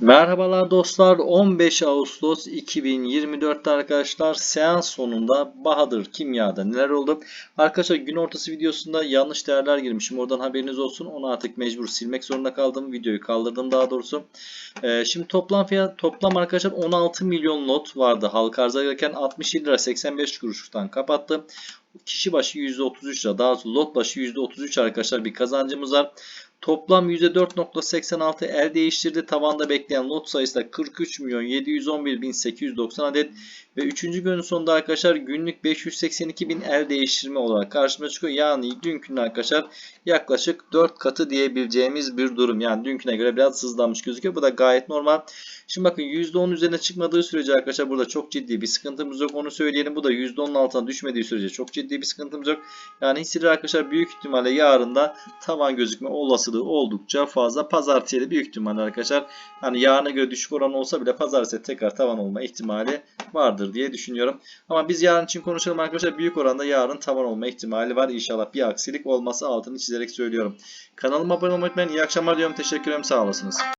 Merhabalar dostlar 15 Ağustos 2024'te arkadaşlar seans sonunda Bahadır Kimya'da neler oldu? Arkadaşlar gün ortası videosunda yanlış değerler girmişim oradan haberiniz olsun onu artık mecbur silmek zorunda kaldım videoyu kaldırdım daha doğrusu. Ee, şimdi toplam fiyat toplam arkadaşlar 16 milyon lot vardı halka arza gelirken 67 lira 85 kuruştan kapattı. Kişi başı %33 lira daha doğrusu lot başı %33 arkadaşlar bir kazancımız var. Toplam %4.86 el değiştirdi. Tavanda bekleyen lot sayısı da 43 milyon 711 bin 890 adet. Ve 3. günün sonunda arkadaşlar günlük 582 bin el değiştirme olarak karşıma çıkıyor. Yani dünkünün arkadaşlar yaklaşık 4 katı diyebileceğimiz bir durum. Yani dünküne göre biraz hızlanmış gözüküyor. Bu da gayet normal. Şimdi bakın %10 üzerine çıkmadığı sürece arkadaşlar burada çok ciddi bir sıkıntımız yok. Onu söyleyelim. Bu da %10'un altına düşmediği sürece çok ciddi bir sıkıntımız yok. Yani hisseler arkadaşlar büyük ihtimalle yarın da tavan gözükme olasılığı oldukça fazla. Pazartesiye de büyük ihtimalle arkadaşlar hani yarına göre düşük oran olsa bile pazartesi tekrar tavan olma ihtimali vardır diye düşünüyorum. Ama biz yarın için konuşalım arkadaşlar. Büyük oranda yarın tavan olma ihtimali var. İnşallah bir aksilik olmasa altını çizerek söylüyorum. Kanalıma abone olmayı unutmayın. İyi akşamlar diyorum. Teşekkür ederim. Sağ olasınız.